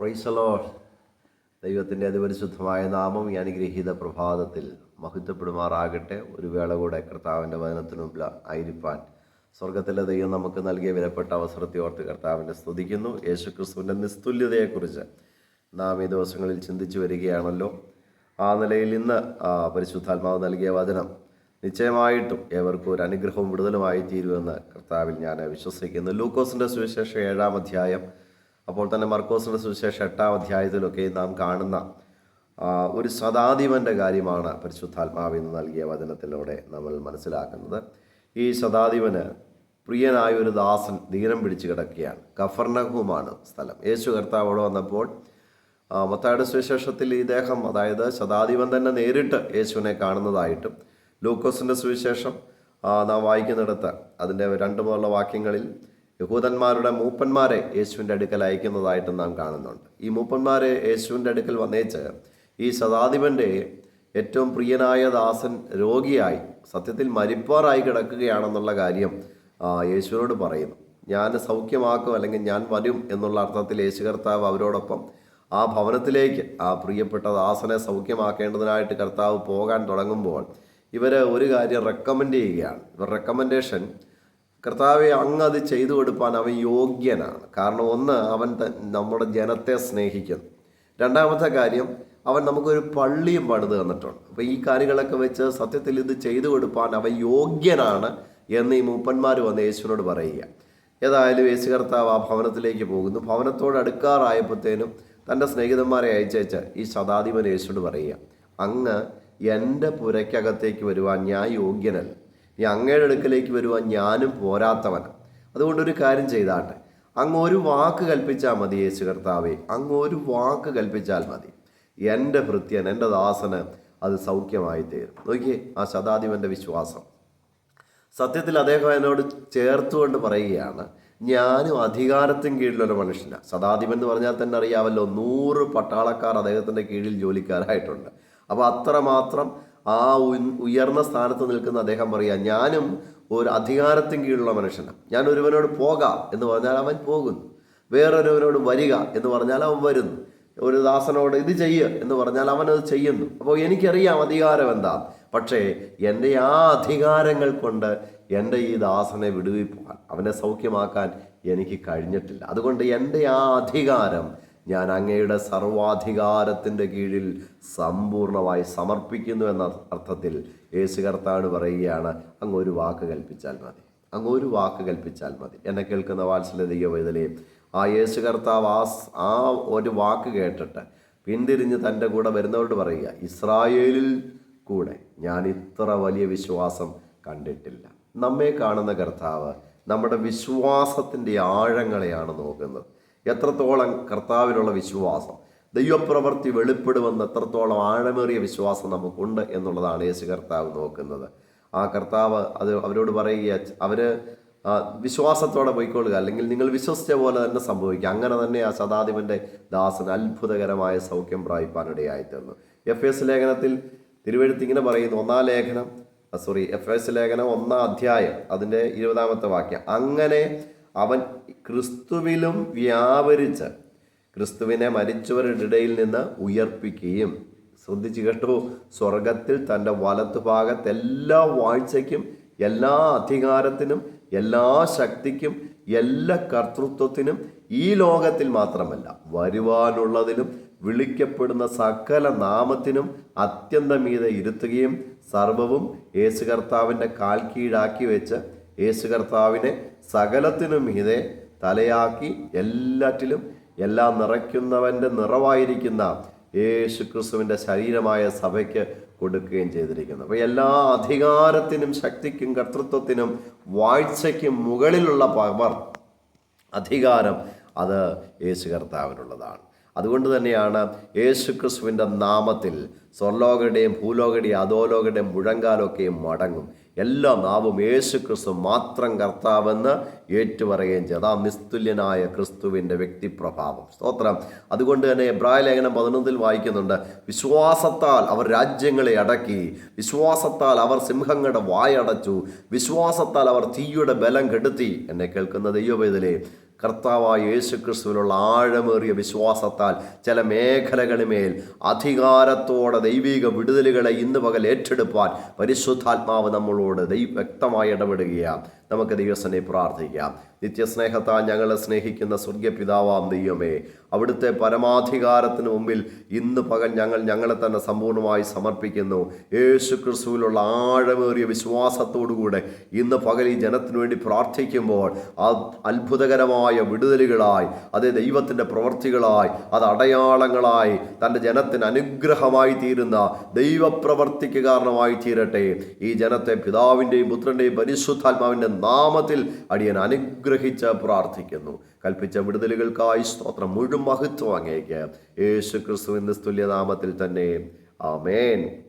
പ്രൈസലോ ദൈവത്തിന്റെ അതിപരിശുദ്ധമായ നാമം ഈ അനുഗ്രഹീത പ്രഭാതത്തിൽ മഹത്വപ്പെടുമാറാകട്ടെ. ഒരു വേള കൂടെ കർത്താവിന്റെ വചനത്തിനു മുമ്പിൽ ആയിരിക്കാൻ സ്വർഗത്തിലെ ദൈവം നമുക്ക് നൽകിയ വിലപ്പെട്ട അവസരത്തെ ഓർത്ത് കർത്താവിനെ സ്തുതിക്കുന്നു. യേശു ക്രിസ്തുവിന്റെ നിസ്തുല്യതയെക്കുറിച്ച് നാം ഈ ദിവസങ്ങളിൽ ചിന്തിച്ചു വരികയാണല്ലോ. ആ നിലയിൽ ഇന്ന് പരിശുദ്ധാത്മാവ് നൽകിയ വചനം നിശ്ചയമായിട്ടും ഏവർക്കും ഒരു അനുഗ്രഹവും വിടുതലുമായി തീരുമെന്ന് കർത്താവിൽ ഞാൻ വിശ്വസിക്കുന്നു. ലൂക്കോസിന്റെ സുവിശേഷം ഏഴാം അധ്യായം അപ്പോൾ തന്നെ മർക്കോസിന്റെ സുവിശേഷം എട്ടാം അധ്യായത്തിലൊക്കെ നാം കാണുന്ന ഒരു സദാധിപന്റെ കാര്യമാണ് പരിശുദ്ധാത്മാവിൽ നിന്ന് നൽകിയ വചനത്തിലൂടെ നമ്മൾ മനസ്സിലാക്കുന്നത്. ഈ സദാധിപന് പ്രിയനായ ഒരു ദാസൻ ധീരം പിടിച്ച് കിടക്കുകയാണ്. കഫർണഹുമാണ് സ്ഥലം. യേശു കർത്താവോട് വന്നപ്പോൾ മൊത്തയുടെ സുവിശേഷത്തിൽ ദേഹം അതായത് ശതാധിപൻ തന്നെ നേരിട്ട് യേശുവിനെ കാണുന്നതായിട്ടും ലൂക്കോസിന്റെ സുവിശേഷം നാം വായിക്കുന്നിടത്ത് അതിന്റെ രണ്ട് മുതലുള്ള വാക്യങ്ങളിൽ യഹൂദന്മാരുടെ മൂപ്പന്മാരെ യേശുവിന്റെ അടുക്കൽ അയക്കുന്നതായിട്ട് നാം കാണുന്നുണ്ട്. ഈ മൂപ്പന്മാരെ യേശുവിന്റെ അടുക്കൽ വന്നേച്ച് ഈ ശതാധിപന്റെ ഏറ്റവും പ്രിയനായ ദാസൻ രോഗിയായി സത്യത്തിൽ മരിപ്പാറായി കിടക്കുകയാണെന്നുള്ള കാര്യം യേശുവിനോട് പറയുന്നു. ഞാൻ സൗഖ്യമാക്കും അല്ലെങ്കിൽ ഞാൻ വരും എന്നുള്ള അർത്ഥത്തിൽ യേശു കർത്താവ് അവരോടൊപ്പം ആ ഭവനത്തിലേക്ക് ആ പ്രിയപ്പെട്ട ദാസനെ സൗഖ്യമാക്കേണ്ടതിനായിട്ട് കർത്താവ് പോകാൻ തുടങ്ങുമ്പോൾ ഇവർ ഒരു കാര്യം റെക്കമെൻഡ് ചെയ്യുകയാണ്. ഇവർ റെക്കമെൻഡേഷൻ കർത്താവെ അങ്ങ് അത് ചെയ്തു കൊടുപ്പാൻ അവൻ യോഗ്യനാണ്. കാരണം ഒന്ന് അവൻ നമ്മുടെ ജനത്തെ സ്നേഹിക്കുന്നു. രണ്ടാമത്തെ കാര്യം അവൻ നമുക്കൊരു പള്ളിയും പണിത് തന്നിട്ടുണ്ട്. അപ്പോൾ ഈ കാര്യങ്ങളൊക്കെ വെച്ച് സത്യത്തിൽ ഇത് ചെയ്തു കൊടുപ്പാൻ അവൻ യോഗ്യനാണ് എന്ന് ഈ മൂപ്പന്മാർ വന്ന് യേശുവിനോട് പറയുക. ഏതായാലും യേശു കർത്താവ് ആ ഭവനത്തിലേക്ക് പോകുന്നു. ഭവനത്തോട് അടുക്കാറായപ്പോഴത്തേനും തന്റെ സ്നേഹിതന്മാരെ അയച്ചയച്ച ഈ ശതാധിപൻ യേശുവിനോട് പറയുക അങ്ങ് എന്റെ പുരയ്ക്കകത്തേക്ക് വരുവാൻ ഞാൻ യോഗ്യനല്ല. ഈ അങ്ങയുടെ അടുക്കലേക്ക് വരുവാൻ ഞാനും പോരാത്തവൻ. അതുകൊണ്ട് ഒരു കാര്യം ചെയ്താട്ടെ. അങ്ങ് ഒരു വാക്ക് കൽപ്പിച്ചാൽ മതി യേശു കർത്താവേ. അങ്ങ് ഒരു വാക്ക് കൽപ്പിച്ചാൽ മതി. എന്റെ ഭൃത്യൻ എന്റെ ദാസന് അത് സൗഖ്യമായി തീരും. നോക്കിയേ ആ ശതാധിപന്റെ വിശ്വാസം. സത്യത്തിൽ അദ്ദേഹം എന്നോട് ചേർത്തുകൊണ്ട് പറയുകയാണ് ഞാനും അധികാരത്തിന് കീഴിലുള്ള മനുഷ്യനാണ് ശതാധിപൻ എന്ന് പറഞ്ഞാൽ തന്നെ അറിയാമല്ലോ നൂറ് പട്ടാളക്കാർ അദ്ദേഹത്തിന്റെ കീഴിൽ ജോലിക്കാരായിട്ടുണ്ട്. അപ്പോൾ അത്രമാത്രം ആ ഉയർന്ന സ്ഥാനത്ത് നിൽക്കുന്ന അദ്ദേഹം പറയുക ഞാനും ഒരു അധികാരത്തിന് കീഴിലുള്ള മനുഷ്യനാണ് ഞാൻ ഒരുവനോട് പോകാം എന്ന് പറഞ്ഞാൽ അവൻ പോകുന്നു. വേറൊരുവനോട് വരിക എന്ന് പറഞ്ഞാൽ അവൻ വരുന്നു. ഒരു ദാസനോട് ഇത് ചെയ്യുക എന്ന് പറഞ്ഞാൽ അവൻ അത് ചെയ്യുന്നു. അപ്പോൾ എനിക്കറിയാം അധികാരം എന്താ. പക്ഷേ എന്റെ ആ അധികാരങ്ങൾ കൊണ്ട് എന്റെ ഈ ദാസനെ വിടുവിപ്പാൻ അവനെ സൗഖ്യമാക്കാൻ എനിക്ക് കഴിഞ്ഞിട്ടില്ല. അതുകൊണ്ട് എന്റെ ആ അധികാരം ഞാൻ അങ്ങയുടെ സർവാധികാരത്തിന്റെ കീഴിൽ സമ്പൂർണമായി സമർപ്പിക്കുന്നു എന്ന അർത്ഥത്തിൽ യേശു കർത്താവ് പറയുകയാണ് അങ്ങ് ഒരു വാക്ക് കൽപ്പിച്ചാൽ മതി. അങ്ങ് ഒരു വാക്ക് കൽപ്പിച്ചാൽ മതി. എന്നെ കേൾക്കുന്ന വാത്സല്യ ദൈവവേദലേ ആ യേശു കർത്താവ് ആ ആ ഒരു വാക്ക് കേട്ടിട്ട് പിന്തിരിഞ്ഞ് തന്റെ കൂടെ വരുന്നവരോട് പറയുക ഇസ്രായേലിൽ കൂടെ ഞാൻ ഇത്ര വലിയ വിശ്വാസം കണ്ടിട്ടില്ല. നമ്മെ കാണുന്ന കർത്താവ് നമ്മുടെ വിശ്വാസത്തിന്റെ ആഴങ്ങളെയാണ് നോക്കുന്നത്. എത്രത്തോളം കർത്താവിലുള്ള വിശ്വാസം ദൈവപ്രവൃത്തി വെളിപ്പെടുമെന്ന് എത്രത്തോളം ആഴമേറിയ വിശ്വാസം നമുക്കുണ്ട് എന്നുള്ളതാണ് യേശു കർത്താവ് നോക്കുന്നത്. ആ കർത്താവ് അത് അവരോട് പറയുക അവർ വിശ്വാസത്തോടെ പോയിക്കൊള്ളുക. അല്ലെങ്കിൽ നിങ്ങൾ വിശ്വസിച്ച പോലെ തന്നെ സംഭവിക്കുക. അങ്ങനെ തന്നെ ആ ശതാധിപന്റെ ദാസൻ അത്ഭുതകരമായ സൗഖ്യം പ്രാപിപ്പാനിടയായി തീർന്നു എഫ് എസ് ലേഖനത്തിൽ തിരുവഴുത്ത് ഇങ്ങനെ പറയുന്നു ഒന്നാം ലേഖനം സോറി എഫ് എസ് ലേഖനം ഒന്നാം അധ്യായം അതിന്റെ ഇരുപതാമത്തെ വാക്യം. അങ്ങനെ അവൻ ക്രിസ്തുവിലും വ്യാപരിച്ച് ക്രിസ്തുവിനെ മരിച്ചവരുടെ ഇടയിൽ നിന്ന് ഉയർപ്പിക്കുകയും ശ്രദ്ധിച്ചു കേട്ടു സ്വർഗത്തിൽ തന്റെ വലത്തുഭാഗത്ത് എല്ലാ വാഴ്ചയ്ക്കും എല്ലാ അധികാരത്തിനും എല്ലാ ശക്തിക്കും എല്ലാ കർത്തൃത്വത്തിനും ഈ ലോകത്തിൽ മാത്രമല്ല വരുവാനുള്ളതിലും വിളിക്കപ്പെടുന്ന സകല നാമത്തിനും അത്യന്തമീതെ ഇരുത്തുകയും സർവവും യേശു കർത്താവിന്റെ കാൽ കീഴാക്കി വെച്ച് യേശു കർത്താവിനെ സകലത്തിനും മീതെ തലയാക്കി എല്ലാറ്റിലും എല്ലാം നിറയ്ക്കുന്നവന്റെ നിറവായിരിക്കുന്ന യേശു ക്രിസ്തുവിന്റെ ശരീരമായ സഭയ്ക്ക് കൊടുക്കുകയും ചെയ്തിരിക്കുന്നു. അപ്പോൾ എല്ലാ അധികാരത്തിനും ശക്തിക്കും കർത്തൃത്വത്തിനും വാഴ്ചയ്ക്കും മുകളിലുള്ള പവർ അധികാരം അത് യേശു കർത്താവിനുള്ളതാണ്. അതുകൊണ്ട് തന്നെയാണ് യേശു ക്രിസ്തുവിന്റെ നാമത്തിൽ സ്വർലോകരുടെയും ഭൂലോകരുടെയും അധോലോകരുടെയും മുഴങ്കാലൊക്കെയും മടങ്ങും. എല്ലാ നാവും യേശു ക്രിസ്തു മാത്രം കർത്താവെന്ന് ഏറ്റുപറയുകയും ചെയ്തു. ആ നിസ്തുല്യനായ ക്രിസ്തുവിന്റെ വ്യക്തിപ്രഭാവം. സ്തോത്രം. അതുകൊണ്ട് തന്നെ എബ്രായ ലേഖനം പതിനൊന്നിൽ വായിക്കുന്നുണ്ട് വിശ്വാസത്താൽ അവർ രാജ്യങ്ങളെ അടക്കി വിശ്വാസത്താൽ അവർ സിംഹങ്ങളുടെ വായടച്ചു വിശ്വാസത്താൽ അവർ തീയുടെ ബലം കെടുത്തി. എന്നെ കേൾക്കുന്ന ദൈവവേദലേ കർത്താവായ യേശു ക്രിസ്തുവിലുള്ള ആഴമേറിയ വിശ്വാസത്താൽ ചില മേഖലകളിമേൽ അധികാരത്തോടെ ദൈവിക വിടുതലുകളെ ഇന്ന് പകൽ ഏറ്റെടുപ്പാൻ പരിശുദ്ധാത്മാവ് നമ്മളോട് ദൈവ വ്യക്തമായി ഇടപെടുകയാണ്. നമുക്ക് ദിവസനെ പ്രാർത്ഥിക്കാം. നിത്യസ്നേഹത്താൽ ഞങ്ങളെ സ്നേഹിക്കുന്ന സ്വർഗീയ പിതാവാം ദൈവമേ അവിടുത്തെ പരമാധികാരത്തിന് മുമ്പിൽ ഇന്ന് പകൽ ഞങ്ങൾ ഞങ്ങളെ തന്നെ സമ്പൂർണമായി സമർപ്പിക്കുന്നു. യേശു ക്രിസ്തുവിലുള്ള ആഴമേറിയ വിശ്വാസത്തോടുകൂടെ ഇന്ന് പകൽ ഈ ജനത്തിനു വേണ്ടി പ്രാർത്ഥിക്കുമ്പോൾ അത് അത്ഭുതകരമായ വിടുതലുകളായി അത് ദൈവത്തിന്റെ പ്രവർത്തികളായി അത് അടയാളങ്ങളായി തന്റെ ജനത്തിന് അനുഗ്രഹമായി തീരുന്ന ദൈവപ്രവർത്തിക്ക് കാരണമായി തീരട്ടെ. ഈ ജനത്തെ പിതാവിന്റെയും പുത്രന്റെയും പരിശുദ്ധാത്മാവിന്റെ നാമത്തിൽ അടിയൻ അനുഗ്രഹിച്ച് പ്രാർത്ഥിക്കുന്നു. കൽപ്പിച്ച വിടുതലുകൾക്കായി സ്തോത്രം മുഴുവൻ മഹത്വം അങ്ങേക്ക് യേശു ക്രിസ്തുവിന്റെ തുല്യനാമത്തിൽ തന്നെ. ആമേൻ.